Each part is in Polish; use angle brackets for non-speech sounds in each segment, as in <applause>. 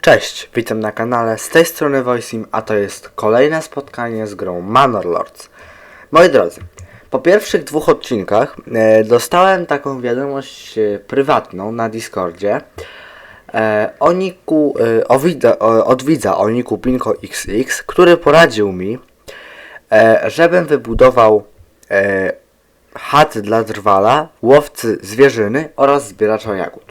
Cześć, witam na kanale, z tej strony Voicim, a to jest kolejne spotkanie z grą Manor Lords. Moi drodzy, po pierwszych dwóch odcinkach e, dostałem taką wiadomość e, prywatną na Discordzie e, o niku, e, o widza, o, od widza o niku Pinko XX, który poradził mi, e, żebym wybudował e, chat dla drwala, łowcy zwierzyny oraz zbieracza jagód.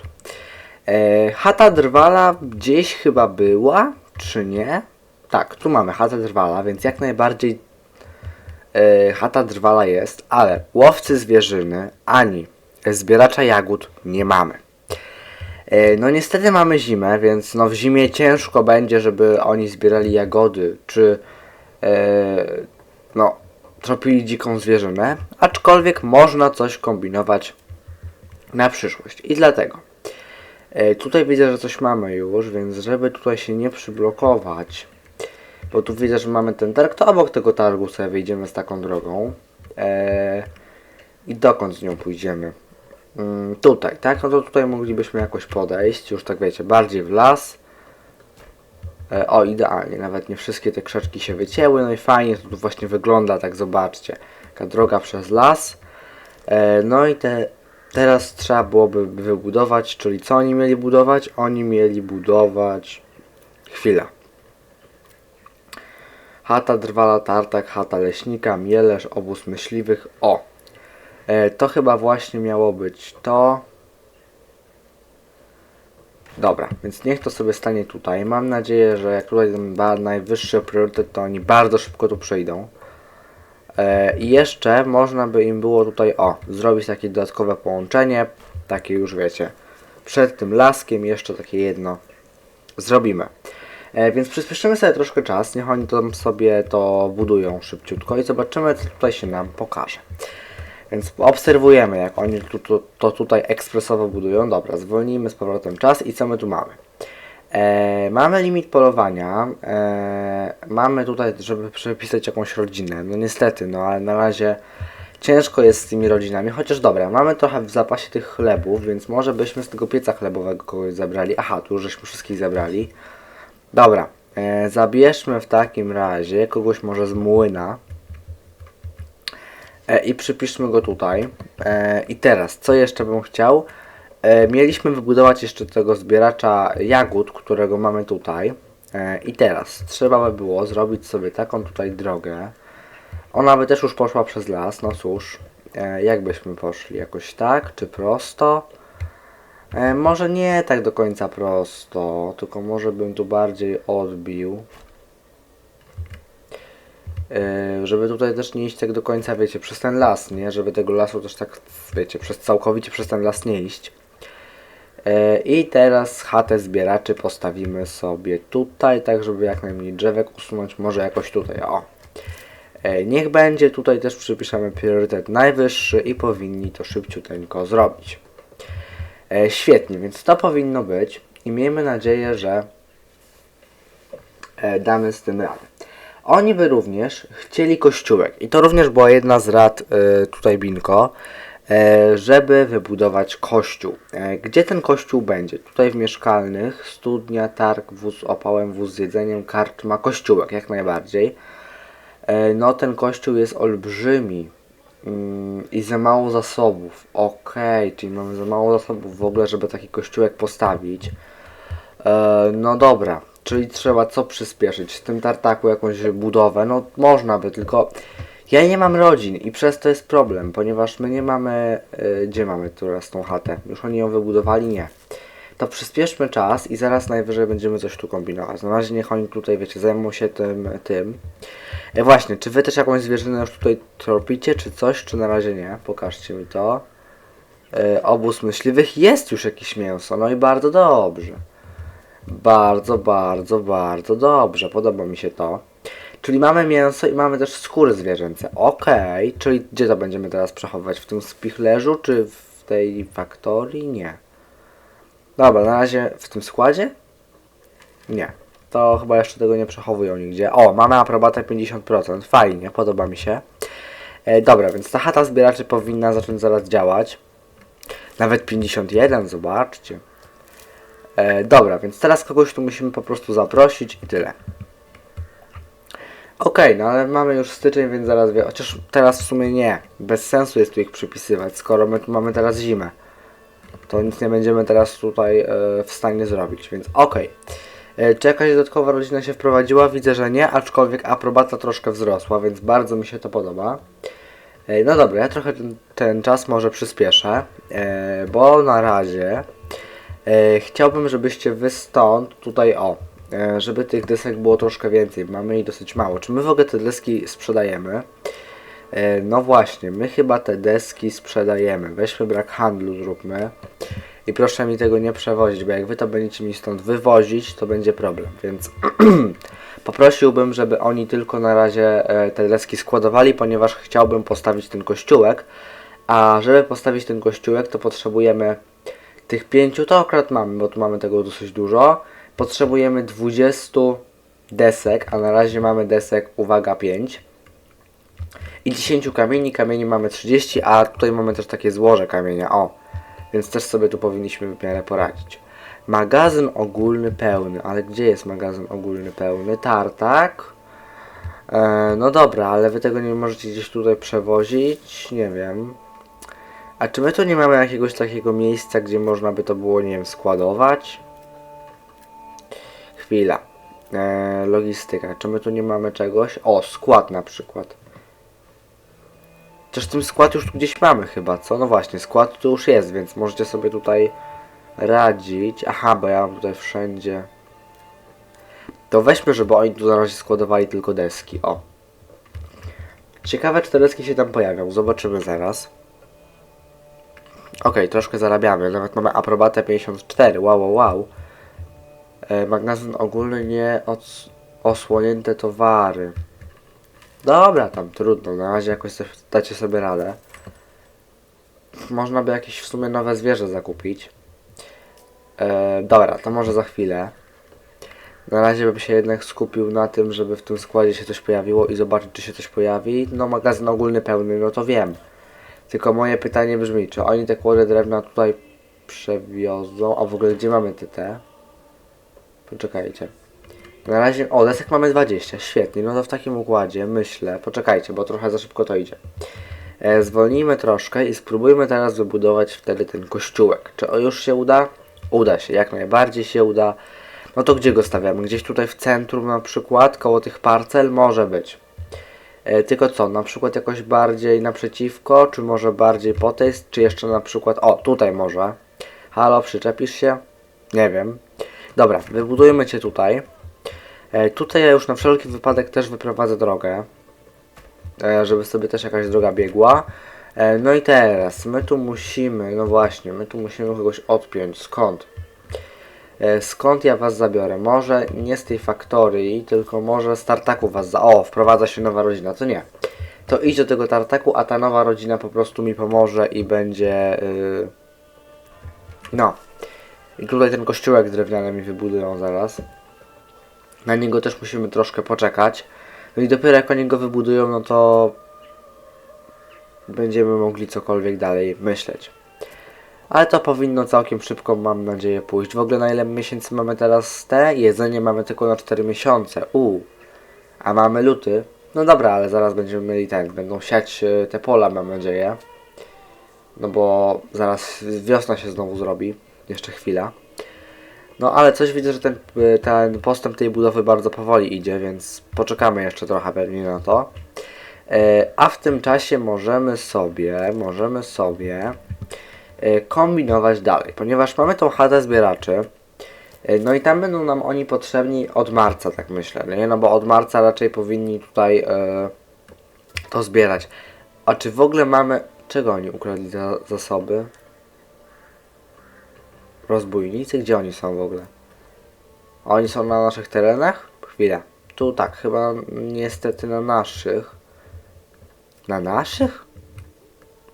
E, chata drwala gdzieś chyba była, czy nie? Tak, tu mamy chatę drwala, więc jak najbardziej e, chata drwala jest, ale łowcy zwierzyny ani zbieracza jagód nie mamy. E, no niestety mamy zimę, więc no w zimie ciężko będzie, żeby oni zbierali jagody, czy e, no tropili dziką zwierzynę, aczkolwiek można coś kombinować na przyszłość. I dlatego tutaj widzę, że coś mamy już, więc żeby tutaj się nie przyblokować, bo tu widzę, że mamy ten targ, to obok tego targu sobie wyjdziemy z taką drogą. E, I dokąd z nią pójdziemy? Mm, tutaj, tak? No to tutaj moglibyśmy jakoś podejść, już tak wiecie, bardziej w las. E, o, idealnie, nawet nie wszystkie te krzaczki się wycięły, no i fajnie to tu właśnie wygląda, tak zobaczcie. Taka droga przez las. E, no i te Teraz trzeba byłoby wybudować, czyli co oni mieli budować? Oni mieli budować... Chwila. Chata drwala, tartak, chata leśnika, mielerz, obóz myśliwych. O! E, to chyba właśnie miało być to. Dobra, więc niech to sobie stanie tutaj. Mam nadzieję, że jak tutaj najwyższy priorytet, to oni bardzo szybko tu przejdą. E, I jeszcze można by im było tutaj, o, zrobić takie dodatkowe połączenie, takie już wiecie, przed tym laskiem jeszcze takie jedno zrobimy. E, więc przyspieszymy sobie troszkę czas, niech oni tam sobie to budują szybciutko i zobaczymy, co tutaj się nam pokaże. Więc obserwujemy, jak oni tu, tu, to tutaj ekspresowo budują. Dobra, zwolnijmy z powrotem czas i co my tu mamy? E, mamy limit polowania. E, mamy tutaj, żeby przepisać jakąś rodzinę. No niestety, no ale na razie ciężko jest z tymi rodzinami. Chociaż dobra, mamy trochę w zapasie tych chlebów, więc może byśmy z tego pieca chlebowego kogoś zabrali. Aha, tu już żeśmy wszystkich zabrali. Dobra, e, zabierzmy w takim razie kogoś może z młyna. E, I przypiszmy go tutaj. E, I teraz, co jeszcze bym chciał? E, mieliśmy wybudować jeszcze tego zbieracza jagód, którego mamy tutaj. E, I teraz trzeba by było zrobić sobie taką tutaj drogę. Ona by też już poszła przez las, no cóż. E, jak byśmy poszli? Jakoś tak? Czy prosto? Może nie tak do końca prosto, tylko może bym tu bardziej odbił. Żeby tutaj też nie iść tak do końca, wiecie, przez ten las, nie? Żeby tego lasu też tak, wiecie, przez całkowicie przez ten las nie iść. E, I teraz chatę zbieraczy postawimy sobie tutaj, tak żeby jak najmniej drzewek usunąć, może jakoś tutaj, o. E, Niech będzie, tutaj też przypiszemy priorytet najwyższy i powinni to szybciuteńko zrobić. E, Świetnie, więc to powinno być i miejmy nadzieję, że damy z tym radę. Oni by również chcieli kościółek i to również była jedna z rad tutaj Binko, żeby wybudować kościół. E, Gdzie ten kościół będzie? Tutaj w mieszkalnych, studnia, targ, wóz z opałem, wóz z jedzeniem, karczma, kościółek jak najbardziej. E, No ten kościół jest olbrzymi mm, i za mało zasobów. Okej, czyli mamy za mało zasobów w ogóle, żeby taki kościółek postawić. E, no dobra, czyli trzeba co przyspieszyć? W tym tartaku jakąś budowę? No można by, tylko ja nie mam rodzin i przez to jest problem, ponieważ my nie mamy... E, gdzie mamy teraz tą chatę? Już oni ją wybudowali? Nie. To przyspieszmy czas i zaraz najwyżej będziemy coś tu kombinować. Na razie niech oni tutaj, wiecie, zajmą się tym, tym. E, właśnie, czy wy też jakąś zwierzynę już tutaj tropicie, czy coś, czy na razie nie? Pokażcie mi to. E, obóz myśliwych jest już jakieś mięso, no i bardzo dobrze. Bardzo, bardzo, bardzo dobrze. Podoba mi się to. Czyli mamy mięso i mamy też skóry zwierzęce. Okej, czyli gdzie to będziemy teraz przechowywać? W tym spichlerzu czy w tej faktorii? Nie. Dobra, na razie w tym składzie? Nie. To chyba jeszcze tego nie przechowują nigdzie. O, mamy aprobatę 50%. Fajnie, podoba mi się. E, dobra, więc ta chata zbieraczy powinna zacząć zaraz działać. Nawet 51, zobaczcie. E, dobra, więc teraz kogoś tu musimy po prostu zaprosić i tyle. Okej, no ale mamy już styczeń, więc zaraz wie. Chociaż teraz w sumie nie. Bez sensu jest tu ich przypisywać, skoro my tu mamy teraz zimę. To nic nie będziemy teraz tutaj e, w stanie zrobić, więc okej. E, Czy jakaś dodatkowa rodzina się wprowadziła? Widzę, że nie, aczkolwiek aprobata troszkę wzrosła, więc bardzo mi się to podoba. E, No dobra, ja trochę ten, ten czas może przyspieszę, e, bo na razie e, chciałbym, żebyście wy stąd tutaj o, żeby tych desek było troszkę więcej, mamy ich dosyć mało. Czy my w ogóle te deski sprzedajemy? E, No właśnie, my chyba te deski sprzedajemy. Weźmy brak handlu, zróbmy. I proszę mi tego nie przewozić, bo jak wy to będziecie mi stąd wywozić, to będzie problem. Więc <clears throat> poprosiłbym, żeby oni tylko na razie e, te deski składowali, ponieważ chciałbym postawić ten kościółek. A żeby postawić ten kościółek, to potrzebujemy tych pięciu, to akurat mamy, bo tu mamy tego dosyć dużo. Potrzebujemy 20 desek, a na razie mamy desek, uwaga, 5 i 10 kamieni. Kamieni mamy 30, a tutaj mamy też takie złoże kamienia. O, więc też sobie tu powinniśmy w miarę poradzić. Magazyn ogólny pełny, ale gdzie jest magazyn ogólny pełny? Tartak. E, no dobra, ale wy tego nie możecie gdzieś tutaj przewozić. Nie wiem. A czy my tu nie mamy jakiegoś takiego miejsca, gdzie można by to było, nie wiem, składować? Chwila. E, logistyka. Czy my tu nie mamy czegoś? O, skład na przykład. Chociaż ten skład już tu gdzieś mamy chyba, co? No właśnie, skład tu już jest, więc możecie sobie tutaj radzić. Aha, bo ja mam tutaj wszędzie. To weźmy, żeby oni tu na razie składowali tylko deski. O. Ciekawe, czy te deski się tam pojawią. Zobaczymy zaraz. Okej, troszkę zarabiamy. Nawet mamy aprobatę 54. Wow, wow, wow. E, magazyn ogólny nie os osłonięte towary. Dobra, tam trudno, na razie jakoś dacie sobie radę. Można by jakieś w sumie nowe zwierzę zakupić. E, dobra, to może za chwilę. Na razie bym się jednak skupił na tym, żeby w tym składzie się coś pojawiło i zobaczyć, czy się coś pojawi. No, magazyn ogólny pełny, no to wiem. Tylko moje pytanie brzmi, czy oni te kłody drewna tutaj przewiozą? A w ogóle gdzie mamy te te? Poczekajcie. Na razie, o, desek mamy 20, świetnie, no to w takim układzie myślę, poczekajcie, bo trochę za szybko to idzie. E, zwolnijmy troszkę i spróbujmy teraz wybudować wtedy ten kościółek. Czy o już się uda? Uda się, jak najbardziej się uda. No to gdzie go stawiamy? Gdzieś tutaj w centrum na przykład, koło tych parcel? Może być. E, tylko co, na przykład jakoś bardziej naprzeciwko, czy może bardziej po tej, czy jeszcze na przykład, o, tutaj może. Halo, przyczepisz się? Nie wiem. Dobra, wybudujmy cię tutaj. E, tutaj ja już na wszelki wypadek też wyprowadzę drogę, e, żeby sobie też jakaś droga biegła. E, no i teraz, my tu musimy, no właśnie, my tu musimy kogoś odpiąć. Skąd? E, skąd ja was zabiorę? Może nie z tej faktorii, tylko może z tartaku was za... O, wprowadza się nowa rodzina, to nie. To idź do tego tartaku, a ta nowa rodzina po prostu mi pomoże i będzie... Yy... No. I tutaj ten kościółek drewniany mi wybudują zaraz. Na niego też musimy troszkę poczekać. No i dopiero jak oni go wybudują, no to będziemy mogli cokolwiek dalej myśleć. Ale to powinno całkiem szybko, mam nadzieję, pójść. W ogóle na ile miesięcy mamy teraz te? Jedzenie mamy tylko na 4 miesiące. U, A mamy luty. No dobra, ale zaraz będziemy mieli ten. Będą siać e, te pola, mam nadzieję. No bo zaraz wiosna się znowu zrobi. Jeszcze chwila. No ale coś widzę, że ten, y, ten postęp tej budowy bardzo powoli idzie, więc poczekamy jeszcze trochę pewnie na to. E, A w tym czasie możemy sobie, możemy sobie e, kombinować dalej, ponieważ mamy tą chatę zbieraczy. e, No i tam będą nam oni potrzebni od marca, tak myślę, nie? No bo od marca raczej powinni tutaj to zbierać. A czy w ogóle mamy... Czego oni ukradli za zasoby? Rozbójnicy? Gdzie oni są w ogóle? Oni są na naszych terenach? Chwila. Tu tak, chyba niestety na naszych. Na naszych?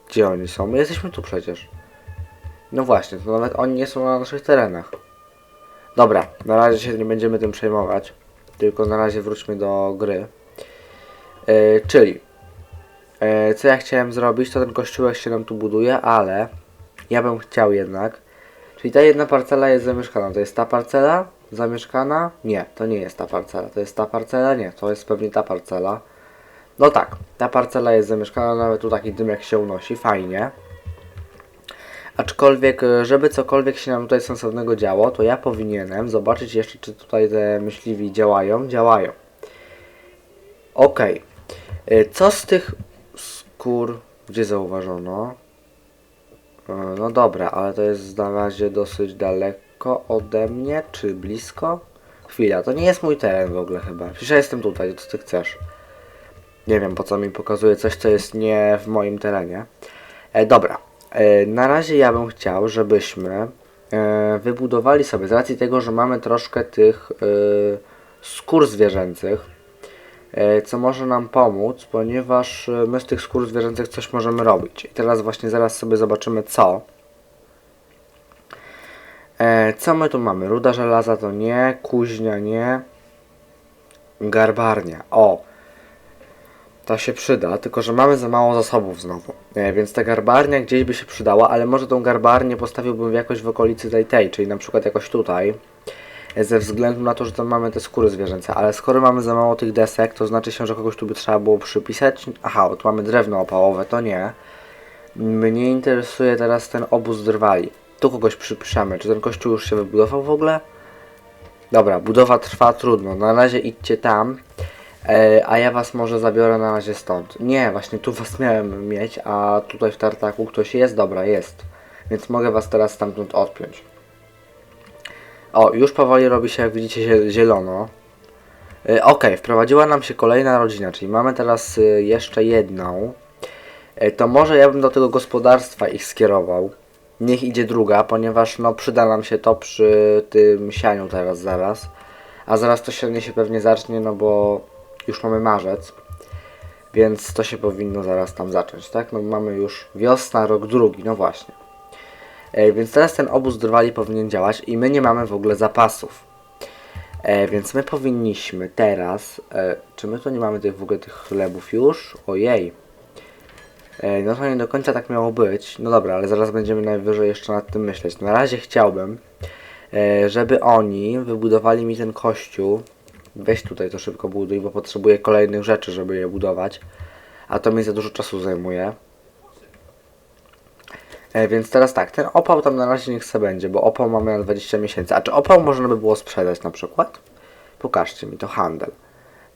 Gdzie oni są? My jesteśmy tu przecież. No właśnie, to nawet oni nie są na naszych terenach. Dobra, na razie się nie będziemy tym przejmować. Tylko na razie wróćmy do gry. Yy, czyli yy, co ja chciałem zrobić, to ten kościółek się nam tu buduje, ale ja bym chciał jednak Czyli ta jedna parcela jest zamieszkana. To jest ta parcela zamieszkana? Nie, to nie jest ta parcela. To jest ta parcela? Nie, to jest pewnie ta parcela. No tak, ta parcela jest zamieszkana, nawet tu taki dymek się unosi, fajnie. Aczkolwiek, e, żeby cokolwiek się nam tutaj sensownego działo, to ja powinienem zobaczyć jeszcze, czy tutaj te myśliwi działają. Działają. Okej. E, Co z tych skór, gdzie zauważono? E, No dobra, ale to jest na razie dosyć daleko ode mnie, czy blisko? Chwila, to nie jest mój teren w ogóle chyba. Przecież ja jestem tutaj, co ty chcesz? Nie wiem, po co mi pokazuje coś, co jest nie w moim terenie. E, dobra, e, na razie ja bym chciał, żebyśmy e, wybudowali sobie, z racji tego, że mamy troszkę tych e, skór zwierzęcych, co może nam pomóc, ponieważ e, my z tych skór zwierzęcych coś możemy robić. I teraz właśnie zaraz sobie zobaczymy co. E, co my tu mamy? Ruda żelaza to nie, kuźnia nie, garbarnia. O! To się przyda, tylko że mamy za mało zasobów znowu. E, więc ta garbarnia gdzieś by się przydała, ale może tą garbarnię postawiłbym jakoś w okolicy tej tej, czyli na przykład jakoś tutaj. Ze względu na to, że tam mamy te skóry zwierzęce, ale skoro mamy za mało tych desek, to znaczy się, że kogoś tu by trzeba było przypisać. Aha, tu mamy drewno opałowe, to nie. Mnie interesuje teraz ten obóz drwali. Tu kogoś przypiszemy. Czy ten kościół już się wybudował w ogóle? Dobra, budowa trwa trudno. Na razie idźcie tam. E, a ja was może zabiorę na razie stąd. Nie, właśnie tu was miałem mieć, a tutaj w tartaku ktoś jest? Dobra, jest. Więc mogę was teraz stamtąd odpiąć. O, już powoli robi się, jak widzicie, zie- zielono. E, Okej, wprowadziła nam się kolejna rodzina, czyli mamy teraz y, jeszcze jedną. E, to może ja bym do tego gospodarstwa ich skierował. Niech idzie druga, ponieważ no przyda nam się to przy tym sianiu teraz zaraz. A zaraz to sianie się pewnie zacznie, no bo już mamy marzec. Więc to się powinno zaraz tam zacząć, tak? No mamy już wiosna, rok drugi, no właśnie. E, więc teraz ten obóz drwali powinien działać i my nie mamy w ogóle zapasów. E, więc my powinniśmy teraz... E, czy my tu nie mamy tych w ogóle tych chlebów już? Ojej. E, no to nie do końca tak miało być. No dobra, ale zaraz będziemy najwyżej jeszcze nad tym myśleć. Na razie chciałbym, e, żeby oni wybudowali mi ten kościół. Weź tutaj to szybko buduj, bo potrzebuję kolejnych rzeczy, żeby je budować. A to mi za dużo czasu zajmuje. E, więc teraz tak, ten opał tam na razie niech se będzie, bo opał mamy na 20 miesięcy. A czy opał można by było sprzedać na przykład? Pokażcie mi to handel.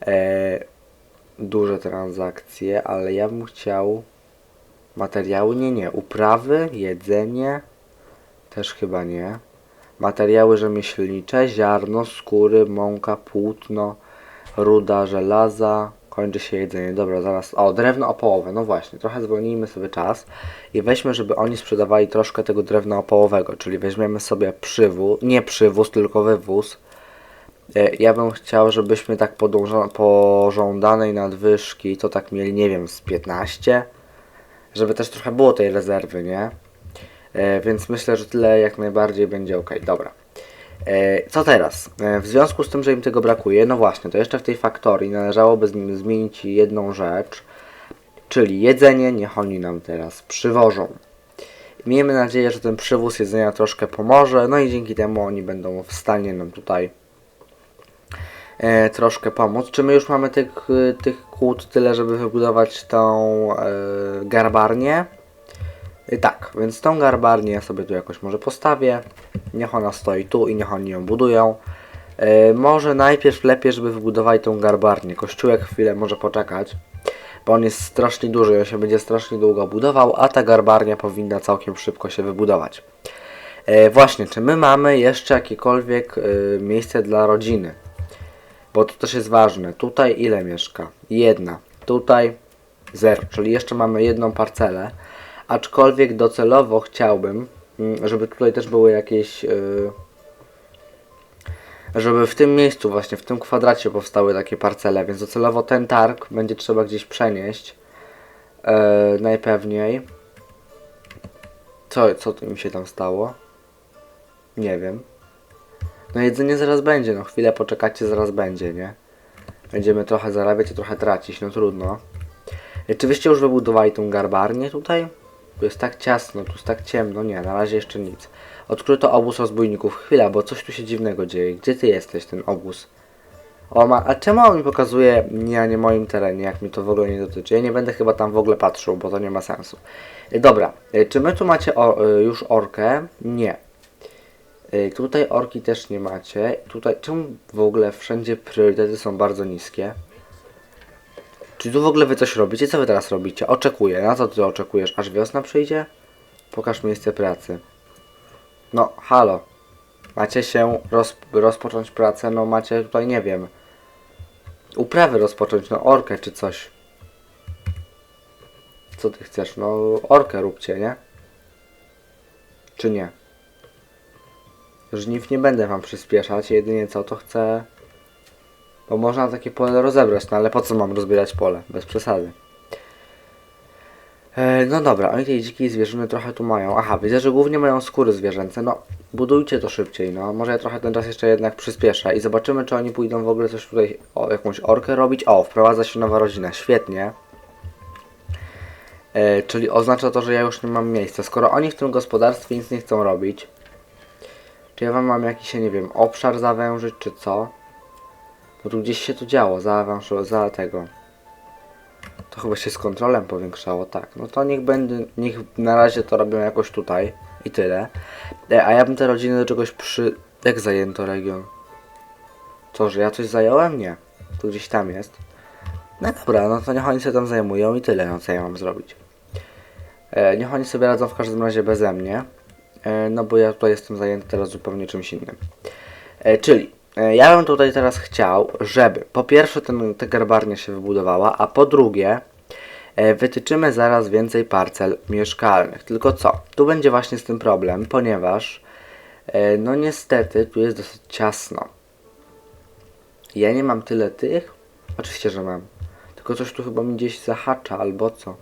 E, duże transakcje, ale ja bym chciał materiały, nie, nie, uprawy, jedzenie, też chyba nie. Materiały rzemieślnicze, ziarno, skóry, mąka, płótno, ruda, żelaza, kończy się jedzenie. Dobra, zaraz, o, drewno opałowe, no właśnie, trochę zwolnijmy sobie czas i weźmy, żeby oni sprzedawali troszkę tego drewna opałowego, czyli weźmiemy sobie przywóz, nie przywóz, tylko wywóz. E, Ja bym chciał, żebyśmy tak pożądanej nadwyżki, to tak mieli, nie wiem, z 15, żeby też trochę było tej rezerwy, nie? E, więc myślę, że tyle jak najbardziej będzie ok. Dobra. E, co teraz? E, w związku z tym, że im tego brakuje, no właśnie, to jeszcze w tej faktorii należałoby zmi- zmienić jedną rzecz, czyli jedzenie, niech oni nam teraz przywożą. Miejmy nadzieję, że ten przywóz jedzenia troszkę pomoże, no i dzięki temu oni będą w stanie nam tutaj e, troszkę pomóc. Czy my już mamy tych, tych kłód tyle, żeby wybudować tą garbarnię? Tak, więc tą garbarnię ja sobie tu jakoś może postawię. Niech ona stoi tu i niech oni ją budują. E, może najpierw lepiej, żeby wybudowali tą garbarnię. Kościółek chwilę może poczekać, bo on jest strasznie duży on się będzie strasznie długo budował, a ta garbarnia powinna całkiem szybko się wybudować. E, właśnie, czy my mamy jeszcze jakiekolwiek e, miejsce dla rodziny? Bo to też jest ważne. Tutaj ile mieszka? Jedna. Tutaj zero, czyli jeszcze mamy jedną parcelę. Aczkolwiek docelowo chciałbym, mm, żeby tutaj też były jakieś. Yy, żeby w tym miejscu, właśnie w tym kwadracie powstały takie parcele, więc docelowo ten targ będzie trzeba gdzieś przenieść. Yy, najpewniej. Co, co mi się tam stało? Nie wiem. No jedzenie zaraz będzie, no chwilę poczekacie, zaraz będzie, nie? Będziemy trochę zarabiać, a trochę tracić, no trudno. E, Czy wyście już wybudowali tą garbarnię tutaj? Tu jest tak ciasno, tu jest tak ciemno, nie, na razie jeszcze nic. Odkryto obóz rozbójników. Chwila, bo coś tu się dziwnego dzieje. Gdzie ty jesteś, ten obóz? O ma, a czemu on mi pokazuje nie, a nie moim terenie, jak mi to w ogóle nie dotyczy? Ja nie będę chyba tam w ogóle patrzył, bo to nie ma sensu. E, Dobra, e, czy my tu macie o, e, już orkę? Nie. Tutaj orki też nie macie. Tutaj, czemu w ogóle wszędzie priorytety są bardzo niskie? Czy tu w ogóle wy coś robicie? Co wy teraz robicie? Oczekuję. Na co ty oczekujesz? Aż wiosna przyjdzie? Pokaż miejsce pracy. No, halo. Macie się roz, rozpocząć pracę, no macie tutaj, nie wiem, uprawy rozpocząć, no orkę czy coś. Co ty chcesz? No orkę róbcie, nie? Czy nie? Żniw nie będę wam przyspieszać, jedynie co to chcę... Bo można takie pole rozebrać, no ale po co mam rozbierać pole? Bez przesady. E, no dobra, oni tej dzikiej zwierzyny trochę tu mają. Aha, widzę, że głównie mają skóry zwierzęce. No, budujcie to szybciej, no. Może ja trochę ten czas jeszcze jednak przyspieszę i zobaczymy, czy oni pójdą w ogóle coś tutaj, o, jakąś orkę robić. O, wprowadza się nowa rodzina, świetnie. E, czyli oznacza to, że ja już nie mam miejsca. Skoro oni w tym gospodarstwie nic nie chcą robić, czy ja wam mam jakiś, nie wiem, obszar zawężyć, czy co? Gdzieś się to działo, zaawanszowało, za tego. To chyba się z kontrolem powiększało, tak. No to niech będę, niech na razie to robią jakoś tutaj i tyle. E, a ja bym te rodziny do czegoś przy... Jak zajęto region? Co, że ja coś zająłem? Nie. Tu gdzieś tam jest. No dobra, no to niech oni sobie tam zajmują i tyle, no co ja mam zrobić. E, niech oni sobie radzą w każdym razie beze mnie. E, no bo ja tutaj jestem zajęty teraz zupełnie czymś innym. E, czyli ja bym tutaj teraz chciał, żeby po pierwsze ten, ta garbarnia się wybudowała, a po drugie e, wytyczymy zaraz więcej parcel mieszkalnych. Tylko co? Tu będzie właśnie z tym problem, ponieważ e, no niestety tu jest dosyć ciasno. Ja nie mam tyle tych? Oczywiście, że mam. Tylko coś tu chyba mi gdzieś zahacza albo co?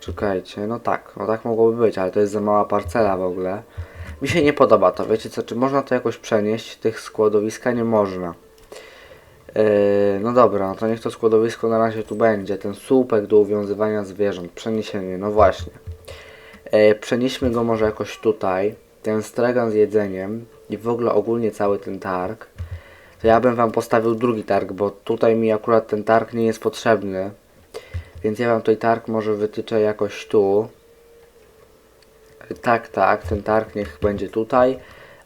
Czekajcie, no tak, no tak mogłoby być, ale to jest za mała parcela w ogóle. Mi się nie podoba to, wiecie co, czy można to jakoś przenieść? Tych składowiska nie można. Yy, no dobra, no to niech to składowisko na razie tu będzie. Ten słupek do uwiązywania zwierząt, przeniesienie, no właśnie. Yy, przenieśmy go może jakoś tutaj. Ten stragan z jedzeniem i w ogóle ogólnie cały ten targ. To ja bym wam postawił drugi targ, bo tutaj mi akurat ten targ nie jest potrzebny. Więc ja wam tutaj targ może wytyczę jakoś tu. Tak, tak, ten targ niech będzie tutaj,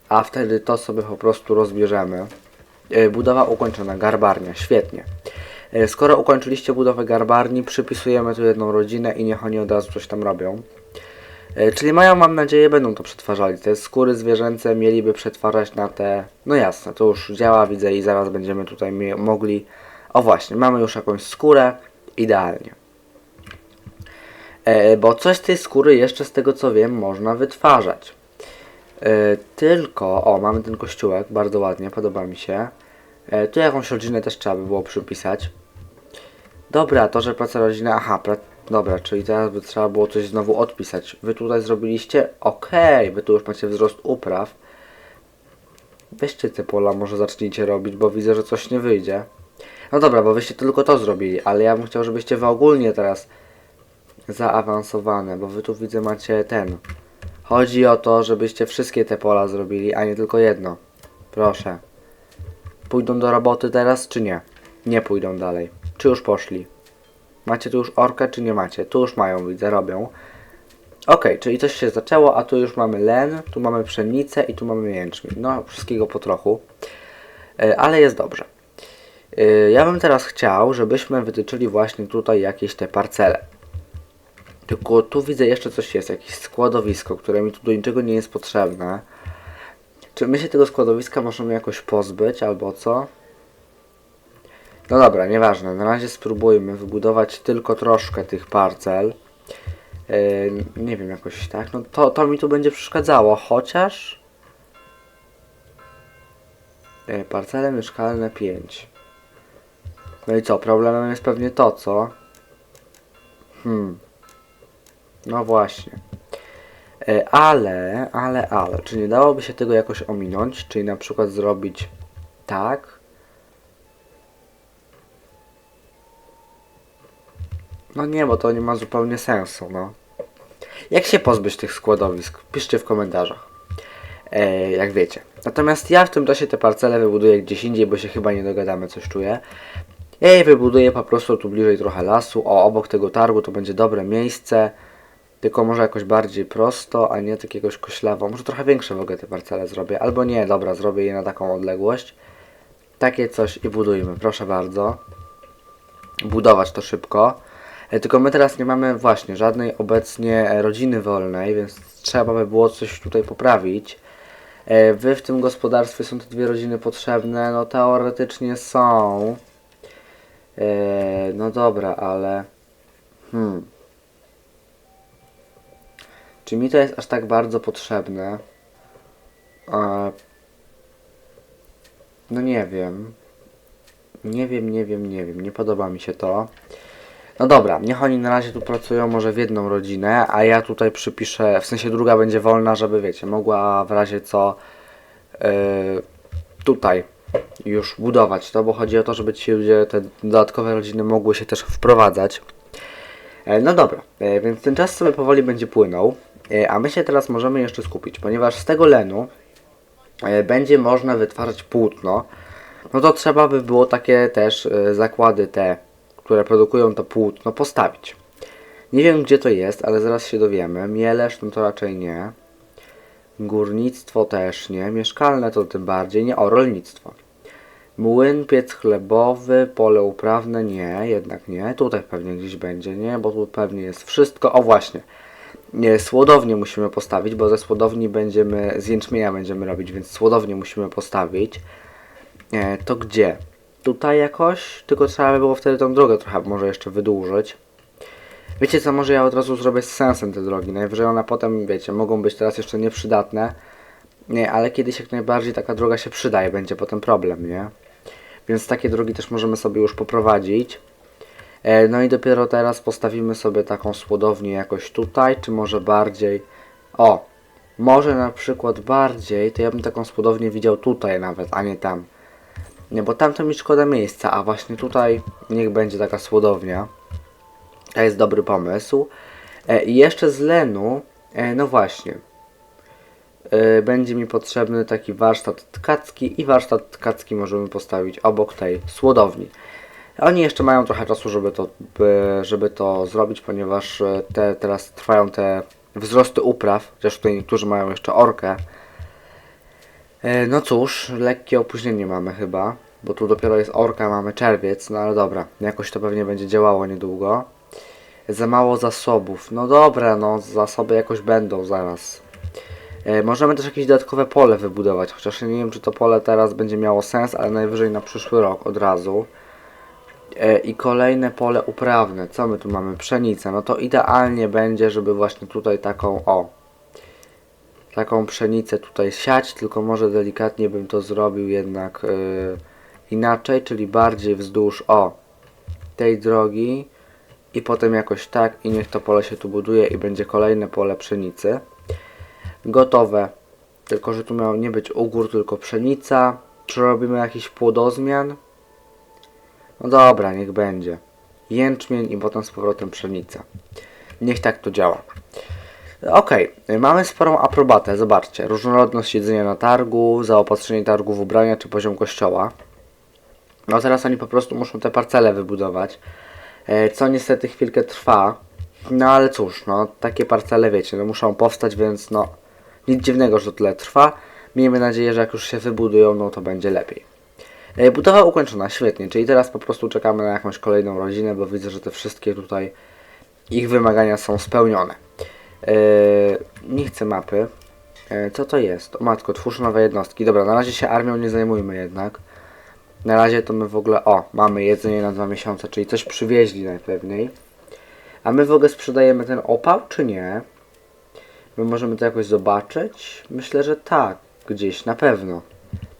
a wtedy to sobie po prostu rozbierzemy. E, Budowa ukończona, garbarnia, świetnie. E, Skoro ukończyliście budowę garbarni, przypisujemy tu jedną rodzinę i niech oni od razu coś tam robią. E, Czyli mają, mam nadzieję, będą to przetwarzali. Te skóry zwierzęce mieliby przetwarzać na te... No jasne, to już działa, widzę i zaraz będziemy tutaj mogli... O właśnie, mamy już jakąś skórę, idealnie. E, bo coś z tej skóry jeszcze z tego co wiem można wytwarzać. E, tylko, o mamy ten kościółek, bardzo ładnie, podoba mi się. E, tu jakąś rodzinę też trzeba by było przypisać. Dobra, to, że praca rodzina, aha, pra... dobra, czyli teraz by trzeba było coś znowu odpisać. Wy tutaj zrobiliście? Okej, wy tu już macie wzrost upraw. Weźcie te pola, może zacznijcie robić, bo widzę, że coś nie wyjdzie. No dobra, bo wyście tylko to zrobili, ale ja bym chciał, żebyście wy ogólnie teraz zaawansowane, bo wy tu widzę macie ten. Chodzi o to, żebyście wszystkie te pola zrobili, a nie tylko jedno. Proszę. Pójdą do roboty teraz, czy nie? Nie pójdą dalej. Czy już poszli? Macie tu już orkę, czy nie macie? Tu już mają, widzę, robią. Ok, czyli coś się zaczęło, a tu już mamy len, tu mamy pszenicę i tu mamy jęczmień. No, wszystkiego po trochu. E, ale jest dobrze. E, ja bym teraz chciał, żebyśmy wytyczyli właśnie tutaj jakieś te parcele. Tylko tu widzę jeszcze coś jest, jakieś składowisko, które mi tu do niczego nie jest potrzebne. Czy my się tego składowiska możemy jakoś pozbyć, albo co? No dobra, nieważne. Na razie spróbujmy wybudować tylko troszkę tych parcel. Yy, nie wiem, jakoś tak. No to, to mi tu będzie przeszkadzało, chociaż... Yy, parcele mieszkalne 5. No i co? Problemem jest pewnie to, co? Hmm. No właśnie. E, Ale, ale, ale, czy nie dałoby się tego jakoś ominąć? Czyli na przykład zrobić tak? No nie, bo to nie ma zupełnie sensu, no. Jak się pozbyć tych składowisk? Piszcie w komentarzach. e, jak wiecie. Natomiast ja w tym czasie te parcele wybuduję gdzieś indziej, bo się chyba nie dogadamy, coś czuję. Ja je wybuduję po prostu tu bliżej trochę lasu, o, obok tego targu, to będzie dobre miejsce. Tylko może jakoś bardziej prosto, a nie takiegoś koślawo. Może trochę większe w ogóle te parcele zrobię. Albo nie, dobra, zrobię je na taką odległość. Takie coś i budujmy, proszę bardzo. Budować to szybko. E, Tylko my teraz nie mamy właśnie żadnej obecnie rodziny wolnej, więc trzeba by było coś tutaj poprawić. E, Wy w tym gospodarstwie są te dwie rodziny potrzebne? No teoretycznie są. E, No dobra, ale... Hmm. Czy mi to jest aż tak bardzo potrzebne? E, No nie wiem. Nie wiem, nie wiem, nie wiem. Nie podoba mi się to. No dobra, niech oni na razie tu pracują może w jedną rodzinę, a ja tutaj przypiszę, w sensie druga będzie wolna, żeby wiecie, mogła w razie co yy, tutaj już budować to, bo chodzi o to, żeby ci ludzie, te dodatkowe rodziny mogły się też wprowadzać. E, No dobra, e, więc ten czas sobie powoli będzie płynął, a my się teraz możemy jeszcze skupić, ponieważ z tego lenu e, będzie można wytwarzać płótno, no to trzeba by było takie też e, zakłady te, które produkują to płótno, postawić. Nie wiem gdzie to jest, ale zaraz się dowiemy. Mielesz, no to raczej nie. Górnictwo też nie. Mieszkalne to tym bardziej nie. O, rolnictwo. Młyn, piec chlebowy, pole uprawne nie, jednak nie. Tutaj pewnie gdzieś będzie, nie, bo tu pewnie jest wszystko. O właśnie. Słodownię musimy postawić, bo ze słodowni będziemy, z jęczmienia będziemy robić, więc słodownię musimy postawić. E, to gdzie? Tutaj jakoś? Tylko trzeba by było wtedy tą drogę trochę może jeszcze wydłużyć. Wiecie co, może ja od razu zrobię z sensem te drogi. Najwyżej one potem, wiecie, mogą być teraz jeszcze nieprzydatne. Nie, ale kiedyś jak najbardziej taka droga się przydaje, będzie potem problem, nie? Więc takie drogi też możemy sobie już poprowadzić. E, no i dopiero teraz postawimy sobie taką słodownię jakoś tutaj, czy może bardziej... O, może na przykład bardziej, to ja bym taką słodownię widział tutaj nawet, a nie tam. Nie, bo tam to mi szkoda miejsca, a właśnie tutaj niech będzie taka słodownia. To jest dobry pomysł. E, I jeszcze z lenu, e, no właśnie, będzie mi potrzebny taki warsztat tkacki i warsztat tkacki możemy postawić obok tej słodowni. Oni jeszcze mają trochę czasu, żeby to, by, żeby to zrobić, ponieważ e, te, teraz trwają te wzrosty upraw, chociaż tutaj niektórzy mają jeszcze orkę. E, No cóż, lekkie opóźnienie mamy chyba, bo tu dopiero jest orka, mamy czerwiec, no ale dobra, jakoś to pewnie będzie działało niedługo. Za mało zasobów, no dobra, no zasoby jakoś będą zaraz. E, Możemy też jakieś dodatkowe pole wybudować, chociaż nie wiem czy to pole teraz będzie miało sens, ale najwyżej na przyszły rok od razu. E, I kolejne pole uprawne, co my tu mamy? Pszenicę, no to idealnie będzie, żeby właśnie tutaj taką, o, taką pszenicę tutaj siać, tylko może delikatnie bym to zrobił jednak yy, inaczej, czyli bardziej wzdłuż o tej drogi i potem jakoś tak i niech to pole się tu buduje i będzie kolejne pole pszenicy. Gotowe, tylko że tu miał nie być ugór, tylko pszenica. Czy robimy jakiś płodozmian? No dobra, niech będzie. Jęczmień i potem z powrotem pszenica. Niech tak to działa. Okej, mamy sporą aprobatę, zobaczcie. Różnorodność jedzenia na targu, zaopatrzenie targu w ubrania czy poziom kościoła. No teraz oni po prostu muszą te parcele wybudować, e, co niestety chwilkę trwa. No ale cóż, no takie parcele wiecie, no muszą powstać, więc no nic dziwnego, że to tyle trwa. Miejmy nadzieję, że jak już się wybudują, no to będzie lepiej. E, Budowa ukończona, świetnie, czyli teraz po prostu czekamy na jakąś kolejną rodzinę, bo widzę, że te wszystkie tutaj ich wymagania są spełnione. Yy, nie chcę mapy. Yy, co to jest? O matko, twórz nowe jednostki. Dobra, na razie się armią nie zajmujmy jednak. Na razie to my w ogóle... O, mamy jedzenie na dwa miesiące, czyli coś przywieźli najpewniej. A my w ogóle sprzedajemy ten opał, czy nie? My możemy to jakoś zobaczyć? Myślę, że tak. Gdzieś, na pewno.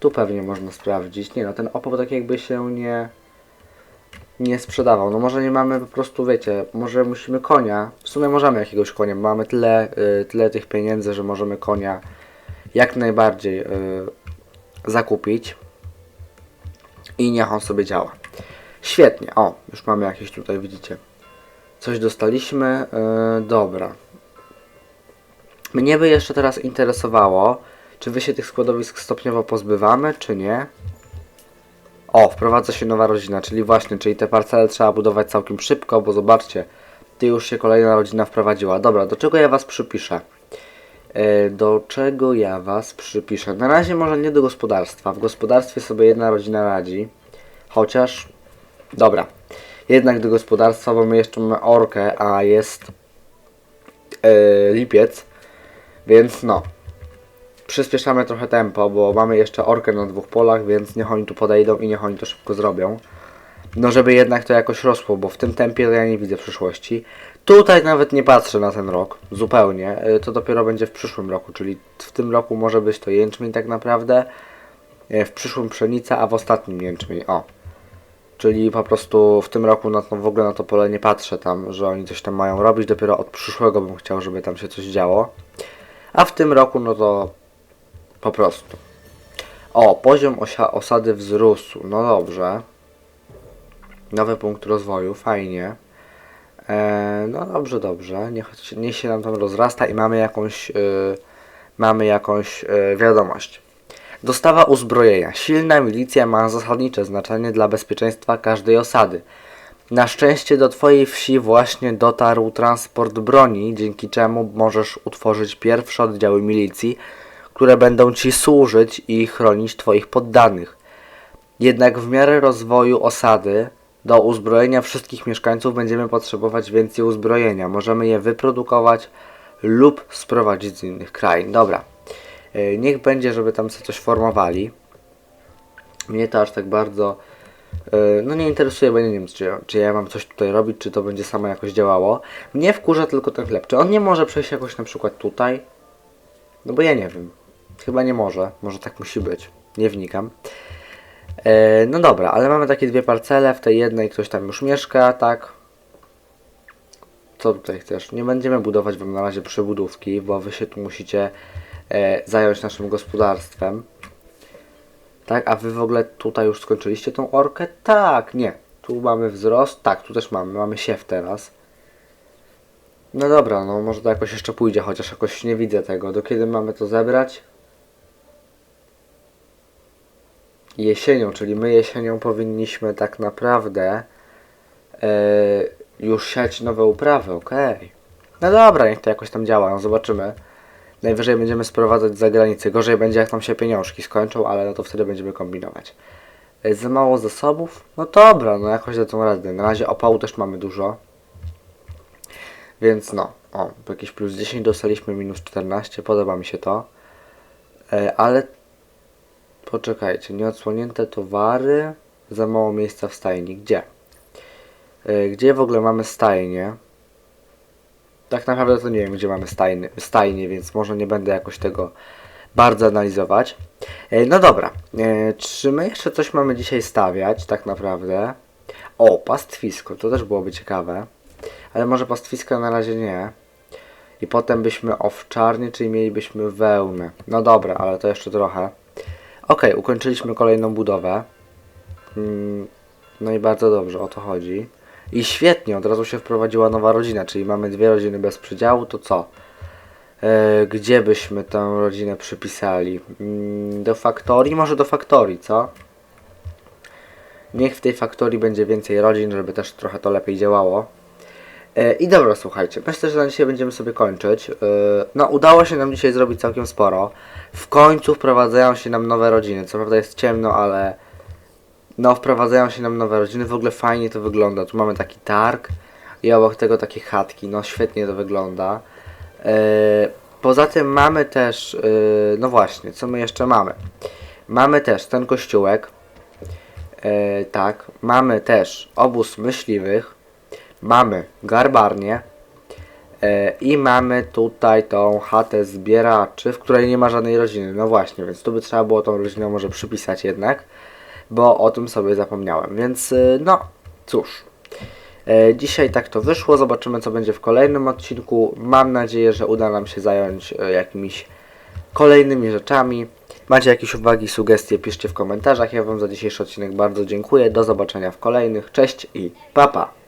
Tu pewnie można sprawdzić. Nie no, ten opał tak jakby się nie nie sprzedawał. No może nie mamy po prostu, wiecie, może musimy konia. W sumie możemy jakiegoś konia, mamy tyle, y, tyle tych pieniędzy, że możemy konia jak najbardziej y, zakupić. I niech on sobie działa. Świetnie. O, już mamy jakieś tutaj, widzicie. Coś dostaliśmy. Y, dobra. Mnie by jeszcze teraz interesowało, Czy wy się tych składowisk stopniowo pozbywamy, czy nie? O, wprowadza się nowa rodzina, czyli właśnie, czyli te parcele trzeba budować całkiem szybko, bo zobaczcie, ty już się kolejna rodzina wprowadziła. Dobra, do czego ja was przypiszę? E, Do czego ja was przypiszę? Na razie może nie do gospodarstwa. W gospodarstwie sobie jedna rodzina radzi. Chociaż, dobra, jednak do gospodarstwa, bo my jeszcze mamy orkę, a jest e, lipiec, więc no. Przyspieszamy trochę tempo, bo mamy jeszcze orkę na dwóch polach, więc niech oni tu podejdą i niech oni to szybko zrobią. No żeby jednak to jakoś rosło, bo w tym tempie ja nie widzę przyszłości. Tutaj nawet nie patrzę na ten rok, zupełnie. Y, To dopiero będzie w przyszłym roku, czyli w tym roku może być to jęczmień tak naprawdę, y, w przyszłym pszenica, a w ostatnim jęczmień. O. Czyli po prostu w tym roku na to, w ogóle na to pole nie patrzę tam, że oni coś tam mają robić, dopiero od przyszłego bym chciał, żeby tam się coś działo. A w tym roku no to po prostu. O, poziom osady wzrósł. No dobrze. Nowy punkt rozwoju, fajnie. E, no dobrze, dobrze. Niech, niech się nam tam rozrasta i mamy jakąś, y, mamy jakąś y, wiadomość. Dostawa uzbrojenia. Silna milicja ma zasadnicze znaczenie dla bezpieczeństwa każdej osady. Na szczęście do Twojej wsi właśnie dotarł transport broni, dzięki czemu możesz utworzyć pierwsze oddziały milicji, które będą Ci służyć i chronić Twoich poddanych. Jednak w miarę rozwoju osady do uzbrojenia wszystkich mieszkańców będziemy potrzebować więcej uzbrojenia. Możemy je wyprodukować lub sprowadzić z innych krain. Dobra. E, Niech będzie, żeby tam sobie coś formowali. Mnie to aż tak bardzo e, no nie interesuje, bo nie wiem, czy, czy ja mam coś tutaj robić, czy to będzie samo jakoś działało. Mnie wkurza tylko ten chleb. Czy on nie może przejść jakoś na przykład tutaj? No bo ja nie wiem. Chyba nie może. Może tak musi być. Nie wnikam. E, no dobra, ale mamy takie dwie parcele. W tej jednej ktoś tam już mieszka, tak? Co tutaj chcesz? Nie będziemy budować wam na razie przebudówki, bo wy się tu musicie e, zająć naszym gospodarstwem. Tak, a wy w ogóle tutaj już skończyliście tą orkę? Tak, nie. Tu mamy wzrost, tak, tu też mamy, mamy siew teraz. No dobra, no może to jakoś jeszcze pójdzie, chociaż jakoś nie widzę tego. Do kiedy mamy to zebrać? Jesienią, czyli my jesienią powinniśmy tak naprawdę e, już siać nowe uprawy, okej. No dobra, niech to jakoś tam działa, no zobaczymy. Najwyżej będziemy sprowadzać z zagranicy. Gorzej będzie jak nam się pieniążki skończą, ale no to wtedy będziemy kombinować. E, Za mało zasobów? No dobra, no jakoś dadzą radę. Na razie opału też mamy dużo. Więc no, o, jakieś plus 10 dostaliśmy, minus 14, podoba mi się to. E, ale poczekajcie, nieodsłonięte towary, za mało miejsca w stajni. Gdzie? E, gdzie w ogóle mamy stajnie? Tak naprawdę to nie wiem, gdzie mamy stajny, stajnie, więc może nie będę jakoś tego bardzo analizować. E, no dobra, e, czy my jeszcze coś mamy dzisiaj stawiać, tak naprawdę? O, pastwisko, to też byłoby ciekawe. Ale może pastwiska na razie nie. I potem byśmy owczarnię, czyli mielibyśmy wełnę. No dobra, ale to jeszcze trochę. Okej, ukończyliśmy kolejną budowę. Mm, no i bardzo dobrze, o to chodzi. I świetnie, od razu się wprowadziła nowa rodzina, czyli mamy dwie rodziny bez przydziału, to co? E, gdzie byśmy tę rodzinę przypisali? Mm, do faktorii? Może do faktorii, co? Niech w tej faktorii będzie więcej rodzin, żeby też trochę to lepiej działało. E, I dobra, słuchajcie, myślę, że na dzisiaj będziemy sobie kończyć. E, No, udało się nam dzisiaj zrobić całkiem sporo. W końcu wprowadzają się nam nowe rodziny. Co prawda jest ciemno, ale no, wprowadzają się nam nowe rodziny. W ogóle fajnie to wygląda. Tu mamy taki targ i obok tego takie chatki. No, świetnie to wygląda. E, Poza tym mamy też, no właśnie, co my jeszcze mamy? Mamy też ten kościółek. Tak, mamy też obóz myśliwych. Mamy garbarnię. E, I mamy tutaj tą chatę zbieraczy, w której nie ma żadnej rodziny. No właśnie, więc tu by trzeba było tą rodzinę może przypisać jednak, bo o tym sobie zapomniałem. Więc y, no, cóż. E, Dzisiaj tak to wyszło. Zobaczymy, co będzie w kolejnym odcinku. Mam nadzieję, że uda nam się zająć e, jakimiś kolejnymi rzeczami. Macie jakieś uwagi, sugestie, piszcie w komentarzach. Ja Wam za dzisiejszy odcinek bardzo dziękuję. Do zobaczenia w kolejnych. Cześć i pa pa!